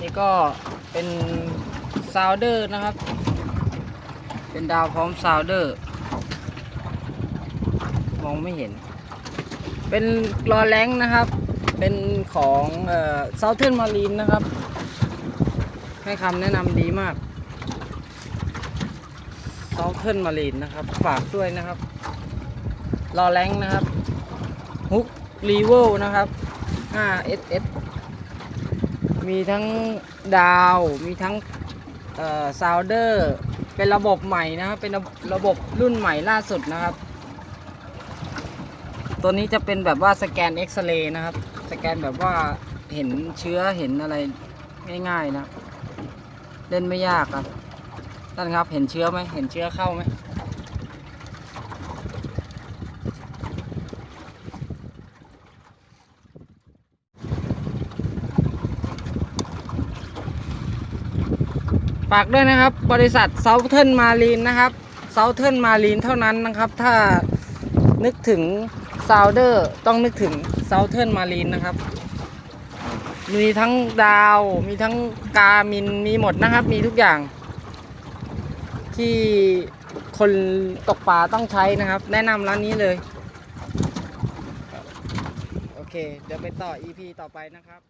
นี่ก็เป็นซาวเดอร์นะครับ เป็นดาวพร้อมซาวเดอร์ มองไม่เห็น เป็นลอแรงนะครับ เป็นของเอ่อ Southern Marine นะครับ ให้คำแนะนำดีมาก Southern Marine นะครับ ฝากด้วยนะครับลอแรงนะครับฮุกรีเวลนะครับ 5SS มีทั้งดาว มีทั้งซาวเดอร์เป็นระบบใหม่นะครับเป็นระระบบรุ่นใหม่ล่าสุดนะครับ ตัวนี้จะเป็นแบบว่าสแกนเอ็กซเรย์นะครับ สแกนแบบว่าเห็นเชื้อเห็นอะไรง่ายๆนะ เล่นไม่ยากครับท่านครับเห็นเชื้อไหมเห็นเชื้อเข้าไหม ฝากด้วยนะครับ บริษัท Southern Marine นะครับ Southern Marine เท่านั้นนะครับ ถ้านึกถึง Sounder ต้องนึกถึง Southern Marine นะครับ มีทั้งดาว มีทั้งกามินมีหมดนะครับ มีทุกอย่าง ที่คนตกปลาต้องใช้นะครับ แนะนำร้านนี้เลย โอเค เดี๋ยวไปต่อ EP ต่อไปนะครับ